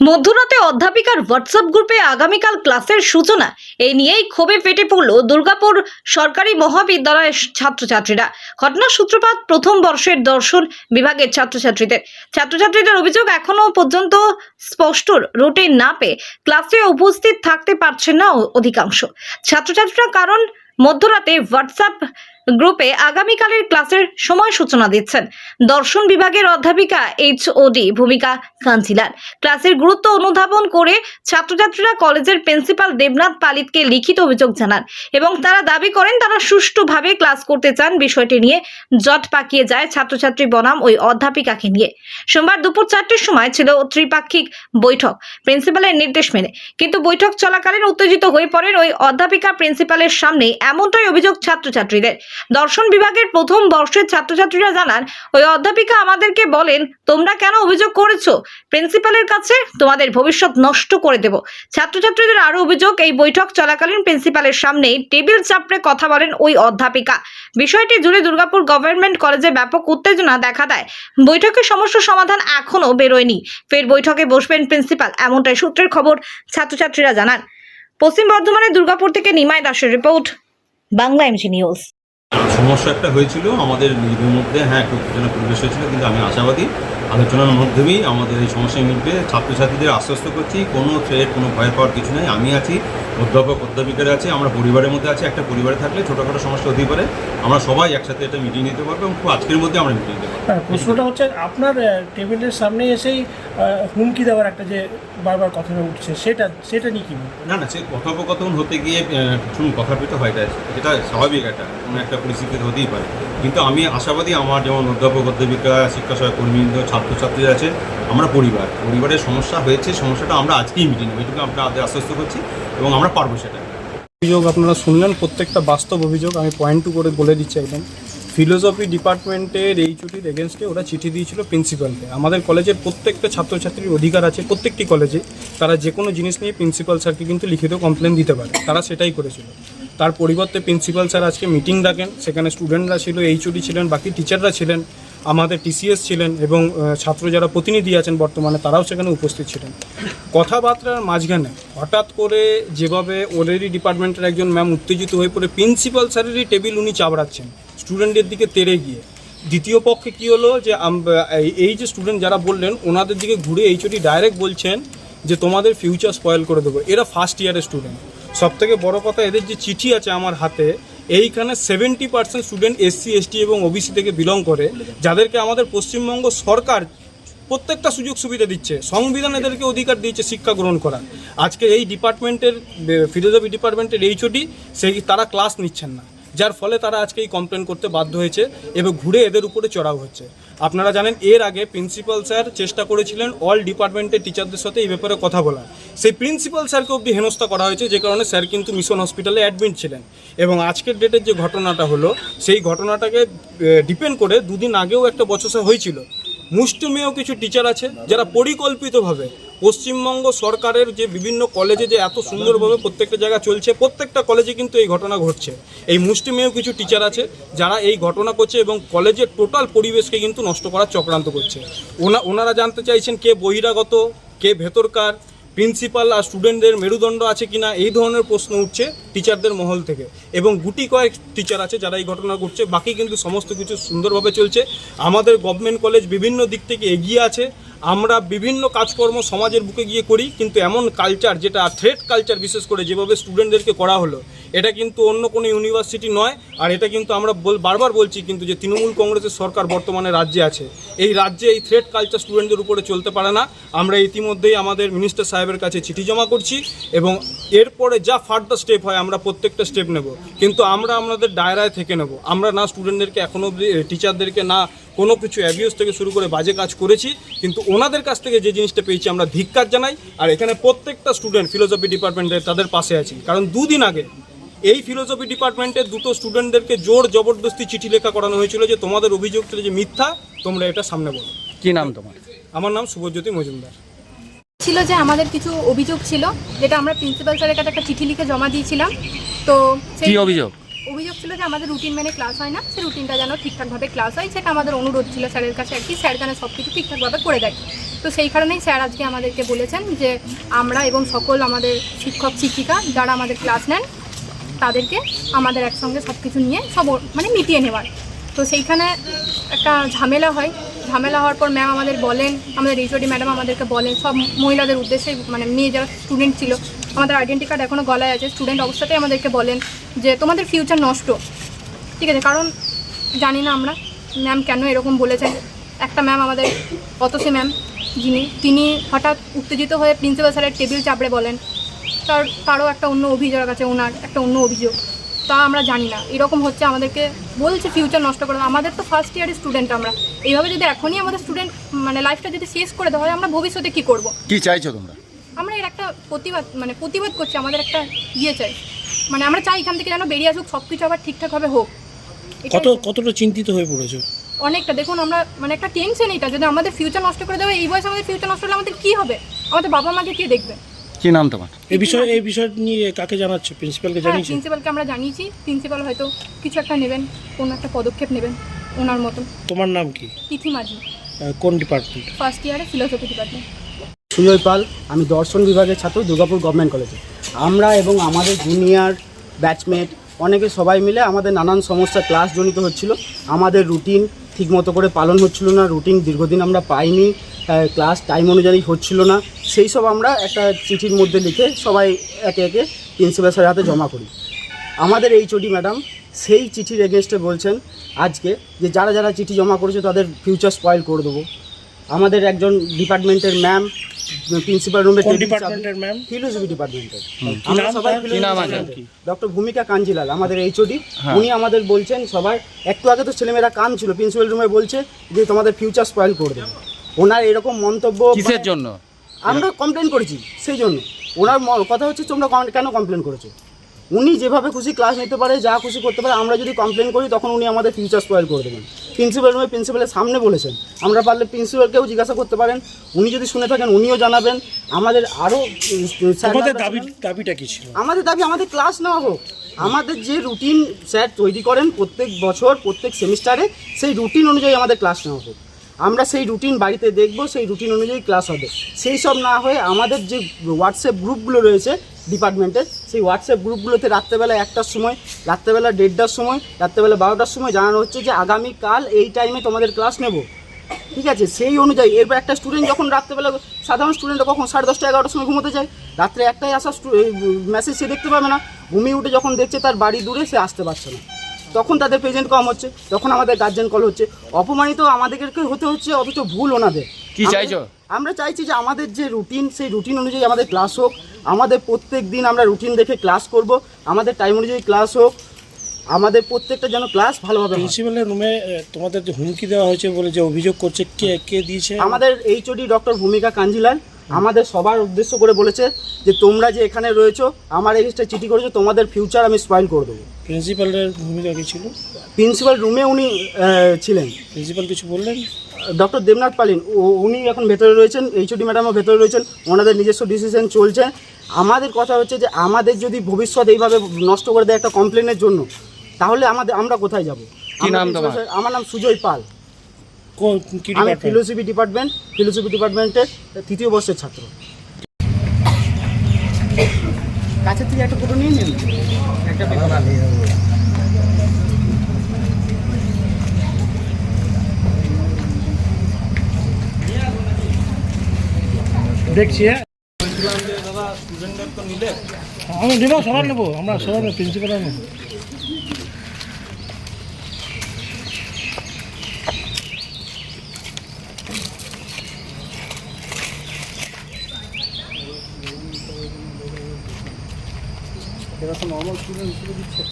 মধ্যরাতে অধ্যাপিকার হোয়াটসঅ্যাপ গ্রুপে আগামীকাল ক্লাসের সূচনা। এই নিয়েই ক্ষোভে ফেটে পড়ল দুর্গাপুর সরকারি মহাবিদ্যালয়ের ছাত্রছাত্রীরা। ঘটনার সূত্রপাত প্রথম বর্ষের দর্শন বিভাগের ছাত্রছাত্রীদের। ছাত্রছাত্রীদের অভিযোগ এখনও পর্যন্ত স্পষ্ট রুটে না পেয়ে ক্লাসে উপস্থিত থাকতে পারছেন না অধিকাংশ। ছাত্রছাত্রীরা কারণ মধ্যরাতে হোয়াটসঅ্যাপ গ্রুপে আগামীকালের ক্লাসের সময় সূচনা দিচ্ছেন। দর্শন বিভাগের অধ্যাপিকা এইচ ওডি ভূমিকা কাঞ্চিলার ক্লাসের গুরুত্ব অনুধাবন করে ছাত্রছাত্রীরা কলেজের প্রিন্সিপাল দেবনাথ পালিতকে লিখিত অভিযোগ জানান এবং তারা দাবি করেন তারা সুষ্ঠুভাবে ক্লাস করতে চান। বিষয়টি নিয়ে জট পাকিয়ে যায় ছাত্রছাত্রী বনাম ওই অধ্যাপিকাকে নিয়ে। সোমবার দুপুর চারটের সময় ছিল ত্রিপাক্ষিক বৈঠক, প্রিন্সিপালের নির্দেশ মেনে। কিন্তু বৈঠক চলাকালীন উত্তেজিত হয়ে পড়েন ওই অধ্যাপিকা প্রিন্সিপালের সামনে এমনটাই অভিযোগ ছাত্রছাত্রীদের। দর্শন বিভাগের প্রথম বর্ষের ছাত্রছাত্রীরা জানান, ওই অধ্যাপিকা আমাদেরকে বলেন, তোমরা কেন অভিযোগ করেছ? প্রিন্সিপালের কাছে তোমাদের ভবিষ্যৎ নষ্ট করে দেব। ছাত্রছাত্রীদের আরও অভিযোগ, এই বৈঠক চলাকালীন প্রিন্সিপালের সামনে টেবিল চাপড়ে কথা বলেন ওই অধ্যাপিকা। বিষয়টি জুড়ে দুর্গাপুর গভর্নমেন্ট কলেজে ব্যাপক উত্তেজনা দেখা দেয়। বৈঠকের সমস্যা সমাধান এখনও বেরোয়নি। ফের বৈঠকে বসবেন প্রিন্সিপাল, এমনটাই সূত্রের খবর ছাত্রছাত্রীরা জানান। পশ্চিম বর্ধমানের দুর্গাপুর থেকে নিমাই দাসের রিপোর্ট, বাংলা এমজি নিউজ। সমস্যা একটা হয়েছিল, আমাদের নিজেদের মধ্যে হ্যাঁ একটু উত্তেজনা পরিবেশ হয়েছিল, কিন্তু আমি আশাবাদী। আলোচনার মাধ্যমেই আমাদের এই সমস্যা মিটবে ছাত্রছাত্রীদের আশ্বস্ত করছি, কোনো থ্রেট কোনো ভয় পাওয়ার কিছু নেই, আমি আছি। অধ্যাপক অধ্যাপিকারা আছে আমরা পরিবারের মধ্যে আছি একটা পরিবারে থাকলে ছোটোখাটো সমস্যা হতেই পারে। আমরা সবাই একসাথে একটা মিটিং নিতে পারব এবং খুব আজকের মধ্যে আমরা মিটিং নিতে পারব। প্রশ্নটা হচ্ছে আপনার টেবিলের সামনে এসেই হুমকি দেওয়ার একটা যে বারবার কথা উঠছে সেটা সেটা নিয়ে কি না না সে কথোপকথন হতে গিয়ে আহ, শুনুন কথা পেতে হয় এটা এটা স্বাভাবিক একটা কোনো একটা পরিস্থিতি হতেই পারে। কিন্তু আমি আশাবাদী আমার যেমন অধ্যাপক অধ্যাপিকা শিক্ষা সহায়ক কর্মীবৃন্দ ছাত্রছাত্রী আছে আমরা পরিবার পরিবারের সমস্যা হয়েছে সমস্যাটা আমরা আজকেই মিটিং নেব এটুকু আমরা আশ্বস্ত করছি এবং আমরা পারব সেটা। অভিযোগ আপনারা শুনলেন, প্রত্যেকটা বাস্তব অভিযোগ আমি পয়েন্ট টু করে বলে দিচ্ছি একদম। ফিলোসফি ডিপার্টমেন্টের এই ছুটির এগেনস্টে ওরা চিঠি দিয়েছিল প্রিন্সিপালকে আমাদের কলেজের প্রত্যেকটা ছাত্রছাত্রীর অধিকার আছে, প্রত্যেকটি কলেজে তারা যে কোনো জিনিস নিয়ে প্রিন্সিপাল স্যারকে কিন্তু লিখিত কমপ্লেন দিতে পারে। তারা সেটাই করেছিল। তার পরিবর্তে প্রিন্সিপাল স্যার আজকে মিটিং ডাকেন। সেখানে স্টুডেন্টরা ছিল এইচওডি ছিলেন, বাকি টিচাররা ছিলেন, আমাদের টিসিএস ছিলেন এবং ছাত্র যারা প্রতিনিধি আছেন বর্তমানে, তারাও সেখানে উপস্থিত ছিলেন। কথাবার্তার মাঝখানে হঠাৎ করে যেভাবে ওদেরই ডিপার্টমেন্টের একজন ম্যাম উত্তেজিত হয়ে পড়ে প্রিন্সিপাল স্যারেরই টেবিল উনি চাবড়াচ্ছেন স্টুডেন্টের দিকে তেড়ে গিয়ে। দ্বিতীয় পক্ষে কী হলো যে এই যে স্টুডেন্ট যারা বললেন, ওনাদের দিকে ঘুরে এইচওডি ডাইরেক্ট বলছেন যে, তোমাদের ফিউচার স্পয়েল করে দেবো। এরা ফার্স্ট ইয়ারের স্টুডেন্ট সব থেকে বড় কথা এদের যে চিঠি আছে আমার হাতে, এইখানে seventy percent student SC ST এবং ওবিসি থেকে বিলং করে, যাদেরকে আমাদের পশ্চিমবঙ্গ সরকার প্রত্যেকটা সুযোগ সুবিধা দিচ্ছে, সংবিধান এদেরকে অধিকার দিয়েছে শিক্ষা গ্রহণ করার। আজকে এই ডিপার্টমেন্টের ফিলোসফি ডিপার্টমেন্টের এইচওডি সেই তারা ক্লাস নিচ্ছেন না। যার ফলে তারা আজকে এই কমপ্লেন করতে বাধ্য হয়েছে এবং ঘুরে এদের উপরে চড়াও হচ্ছে। আপনারা জানেন, এর আগে প্রিন্সিপাল স্যার চেষ্টা করেছিলেন অল ডিপার্টমেন্টের টিচারদের সাথে এই ব্যাপারে কথা বলার। সেই প্রিন্সিপাল স্যারকে অব্দি হেনস্থা করা হয়েছে, যে কারণে স্যার কিন্তু মিশন হসপিটালে অ্যাডমিট ছিলেন। এবং আজকের ডেটের যে ঘটনাটা হলো, সেই ঘটনাটাকে ডিপেন্ড করে দুদিন আগেও একটা বচসা হয়েছিল। মুষ্টিমেয় কিছু টিচার আছে যারা পরিকল্পিতভাবে পশ্চিমবঙ্গ সরকারের যে বিভিন্ন কলেজে যে এত সুন্দরভাবে প্রত্যেকটা জায়গা চলছে, প্রত্যেকটা কলেজে কিন্তু এই ঘটনা ঘটছে। এই মুষ্টিমেয় কিছু টিচার আছে যারা এই ঘটনা করছে এবং কলেজের টোটাল পরিবেশকে কিন্তু নষ্ট করার চক্রান্ত করছে। ওনা ওনারা জানতে চাইছেন কে বহিরাগত, কে ভেতরকার প্রিন্সিপাল আর স্টুডেন্টদের মেরুদণ্ড আছে কিনা এই ধরনের প্রশ্ন উঠছে টিচারদের মহল থেকে। এবং গুটি কয়েক টিচার আছে যারা এই ঘটনা ঘটছে, বাকি কিন্তু সমস্ত কিছু সুন্দরভাবে চলছে। আমাদের গভর্নমেন্ট কলেজ বিভিন্ন দিক থেকে এগিয়ে আছে। আমরা বিভিন্ন কাজকর্ম সমাজের বুকে গিয়ে করি, কিন্তু এমন কালচার যেটা থ্রেড কালচার বিশেষ করে যেভাবে স্টুডেন্টদেরকে করা হলো এটা কিন্তু অন্য কোনো ইউনিভার্সিটি নয়, আর এটা কিন্তু আমরা বারবার বলছি কিন্তু যে তৃণমূল কংগ্রেসের সরকার বর্তমানে রাজ্যে আছে। এই রাজ্যে এই থ্রেড কালচার স্টুডেন্টদের উপরে চলতে পারে না। আমরা ইতিমধ্যেই আমাদের মিনিস্টার সাহেবের কাছে চিঠি জমা করছি এবং এরপরে যা ফার্দার স্টেপ হয় আমরা প্রত্যেকটা স্টেপ নেব। কিন্তু আমরা আমাদের ডায়রায় থেকে নেব। আমরা না স্টুডেন্টদেরকে এখনও টিচারদেরকে না কোনো কিছু অ্যাবিউজ থেকে শুরু করে বাজে কাজ করেছি, কিন্তু ওনাদের কাছ থেকে যে জিনিসটা পেয়েছি আমরা ধিক্কার জানাই। আর এখানে প্রত্যেকটা স্টুডেন্ট ফিলোসফি ডিপার্টমেন্টের তাদের পাশে আছি। কারণ দুদিন আগে এই ফিলোসফি ডিপার্টমেন্টের দুটো স্টুডেন্টদেরকে জোর জবরদস্তি চিঠি লেখা করানো হয়েছিল যে তোমাদের অভিযোগ ছিল যে মিথ্যা তোমরা এটা সামনে বলো। কি নাম তোমার? আমার নাম শুভজ্যোতি মজুমদার। ছিল যে আমাদের কিছু অভিযোগ ছিল যেটা আমরা প্রিন্সিপাল স্যারের কাছে একটা চিঠি লিখে জমা দিয়েছিলাম। তো সেই কি অভিযোগ? অভিযোগ ছিল যে আমাদের রুটিন মেনে ক্লাস হয় না সে রুটিনটা যেন ঠিকঠাকভাবে ক্লাস হয় সেটা আমাদের অনুরোধ ছিল স্যারের কাছে আর কি। স্যার যেন সব কিছু ঠিকঠাকভাবে করে দেয়। তো সেই কারণেই স্যার আজকে আমাদেরকে বলেছেন যে আমরা এবং সকল আমাদের শিক্ষক শিক্ষিকা যারা আমাদের ক্লাস নেন তাদেরকে আমাদের একসঙ্গে সব কিছু নিয়ে সব মানে মিটিয়ে নেওয়ার। তো সেইখানে একটা ঝামেলা হয়। ঝামেলা হওয়ার পর ম্যাম আমাদের বলেন, আমাদের এইচওডি ম্যাডাম আমাদেরকে বলেন, সব মহিলাদের উদ্দেশ্যে মানে মেয়ে যারা স্টুডেন্ট ছিল, আমাদের আইডেন্টি কার্ড এখনও গলায় আছে স্টুডেন্ট অবস্থাতেই আমাদেরকে বলেন যে তোমাদের ফিউচার নষ্ট। ঠিক আছে, কারণ জানি না আমরা ম্যাম কেন এরকম বলেছেন? একটা ম্যাম আমাদের, অতসী ম্যাম যিনি, তিনি হঠাৎ উত্তেজিত হয়ে প্রিন্সিপাল স্যারের টেবিল চাপড়ে বলেন তার তারও একটা অন্য অভিযোগ আছে ওনার একটা অন্য অভিযোগ। তা আমরা জানি না। এরকম হচ্ছে আমাদেরকে বলছে ফিউচার নষ্ট করে। আমাদের তো ফার্স্ট ইয়ারের স্টুডেন্ট আমরা। এইভাবে যদি এখনই আমাদের স্টুডেন্ট মানে লাইফটা যদি শেষ করে দেওয়া হয় আমরা ভবিষ্যতে কী করব? কি চাইছো তোমরা? আমরা এর একটা প্রতিবাদ মানে প্রতিবাদ করছি আমাদের একটা ইয়ে চাই। মানে আমরা চাই এখান থেকে যেন বেরিয়ে আসুক সব কিছু আবার ঠিকঠাকভাবে হোক। কত কতটা চিন্তিত হয়ে পড়েছো? অনেকটা। দেখুন আমরা মানে একটা টেনশন এটা যদি আমাদের ফিউচার নষ্ট করে দেবে এই বয়সে আমাদের ফিউচার নষ্ট হলে আমাদের কী হবে? আমাদের বাবা মাকে কে দেখবে? কি নাম তোমার? এই বিষয়ে এই বিষয় নিয়ে কাকে জানাচ্ছে? প্রিন্সিপালকে হ্যাঁ জানিয়েছে? প্রিন্সিপালকে আমরা জানিয়েছি। প্রিন্সিপাল হয়তো কিছু একটা নেবেন কোনো একটা পদক্ষেপ নেবেন ওনার মতো। তোমার নাম কি? তিথি মাঝি। আহ, কোন ডিপার্টমেন্ট? ফার্স্ট ইয়ারে ফিলোসফি ডিপার্টমেন্ট সুজয় পাল আমি দর্শন বিভাগের ছাত্র দুর্গাপুর গভর্নমেন্ট কলেজে আমরা এবং আমাদের জুনিয়র ব্যাচমেট অনেকে সবাই মিলে আমাদের নানান সমস্যা ক্লাস জনিত হচ্ছিল। আমাদের রুটিন ঠিকমতো করে পালন হচ্ছিল না রুটিন দীর্ঘদিন আমরা পাইনি ক্লাস টাইম অনুযায়ী হচ্ছিল না। সেই সব আমরা একটা চিঠির মধ্যে লিখে সবাই একে একে প্রিন্সিপাল স্যারের হাতে জমা করি। আমাদের এই চটি ম্যাডাম সেই চিঠির এগেনস্টে বলছেন, আজকে যে যারা যারা চিঠি জমা করেছে তাদের ফিউচার স্পয়েল করে দেবো। আমাদের একজন ডিপার্টমেন্টের ম্যাম প্রিন্সিপাল রুমে কোন ডিপার্টমেন্টের ম্যাম ফিলোসফি ডিপার্টমেন্টের কি আমরা নাম সবাই নাম ডক্টর ভূমিকা কাঞ্জিলাল আমাদের এইচওডি হ্যাঁ। উনি আমাদের বলছেন সবাই একটু আগে তো ছেলেমেয়েরা কান ছিল প্রিন্সিপাল রুমে বলছে যে তোমাদের ফিউচার স্পয়েল করে দেবে। ওনার এরকম মন্তব্য কিসের জন্য? আমরা কমপ্লেন করেছি সেই জন্য। ওনার কথা হচ্ছে তোমরা কেন কমপ্লেন করেছ? উনি যেভাবে খুশি ক্লাস নিতে পারে যা খুশি করতে পারে আমরা যদি কমপ্লেন করি তখন উনি আমাদের ফিউচার স্পয়েল করে দেবেন। প্রিন্সিপাল রুমে প্রিন্সিপালের সামনে বলেছেন আমরা পারলে প্রিন্সিপালকেও জিজ্ঞাসা করতে পারেন উনি যদি শুনে থাকেন উনিও জানাবেন। আমাদের আরও দাবি দাবিটা কি ছিল? আমাদের দাবি আমাদের ক্লাস নেওয়া হোক। আমাদের যে রুটিন স্যার তৈরি করেন প্রত্যেক বছর প্রত্যেক সেমিস্টারে সেই রুটিন অনুযায়ী আমাদের ক্লাস নেওয়া হোক। আমরা সেই রুটিন বাড়িতে দেখব সেই রুটিন অনুযায়ী ক্লাস হবে। সেই সব না হয়ে আমাদের যে হোয়াটসঅ্যাপ গ্রুপগুলো রয়েছে ডিপার্টমেন্টের সেই হোয়াটসঅ্যাপ গ্রুপগুলোতে রাত্রেবেলা একটার সময় রাত্রেবেলা দেড়টার সময় রাত্রেবেলা বারোটার সময় জানানো হচ্ছে যে আগামীকাল এই টাইমে তোমাদের ক্লাস নেব। ঠিক আছে? সেই অনুযায়ী এরপর একটা স্টুডেন্ট যখন রাত্রেবেলা সাধারণ স্টুডেন্টরা কখন সাড়ে দশটা এগারোটার সময় ঘুমোতে যায় রাত্রে একটাই আসা মেসেজ সে দেখতে পাবে না। ঘুমিয়ে উঠে যখন দেখছে তার বাড়ি দূরে সে আসতে পারছে না। তখন তাদের প্রেজেন্ট কম হচ্ছে তখন আমাদের গার্জেন কল হচ্ছে। অপমানিত আমাদেরকে হতে হচ্ছে অথচ ভুল ওনাদের। কি চাইছো? আমরা চাইছি যে আমাদের যে রুটিন সেই রুটিন অনুযায়ী আমাদের ক্লাস হোক আমাদের প্রত্যেক দিন আমরা রুটিন দেখে ক্লাস করব। আমাদের টাইম অনুযায়ী ক্লাস হোক আমাদের প্রত্যেকটা যেন ক্লাস ভালোভাবে। প্রিন্সিপালের রুমে তোমাদের যে হুমকি দেওয়া হয়েছে বলে যে অভিযোগ করছে কে কে দিয়েছে? আমাদের এইচওডি ডক্টর ভূমিকা কাঞ্জিলাল আমাদের সবার উদ্দেশ্য করে বলেছে যে তোমরা যে এখানে রয়েছো আমার এগেস্টে চিঠি করেছ তোমাদের ফিউচার আমি স্পয়েল করে দেবো। প্রিন্সিপালের ভূমিকা কি ছিল? প্রিন্সিপাল রুমে উনি আহ, ছিলেন। প্রিন্সিপাল কিছু বললেন? ডক্টর দেবনাথ পালিন ও- উনি এখন ভেতরে রয়েছেন এইচওডি ম্যাডামও ভেতরে রয়েছেন ওনাদের নিজস্ব ডিসিশন চলছে। আমাদের কথা হচ্ছে যে আমাদের যদি ভবিষ্যৎ এইভাবে নষ্ট করে দেয় একটা কমপ্লেনের জন্য তাহলে আমাদের আমরা কোথায় যাব? কি নাম তোমার? আমার নাম সুজয় পাল। কোন কি আমি ডিপার্টমেন্ট ফিলোসফি ডিপার্টমেন্ট ফিলোসফি ডিপার্টমেন্টের তৃতীয় বর্ষের ছাত্র। কাছের থেকে একটা ফটো নিয়ে নিন। একটা পেপার দেখছি হ্যাঁ। আমি নিলে। আমরা নেব সবার নেব। আমরা সবার প্রিন্সিপাল নেব। স্টুডেন্ট হিসেবে দিচ্ছে।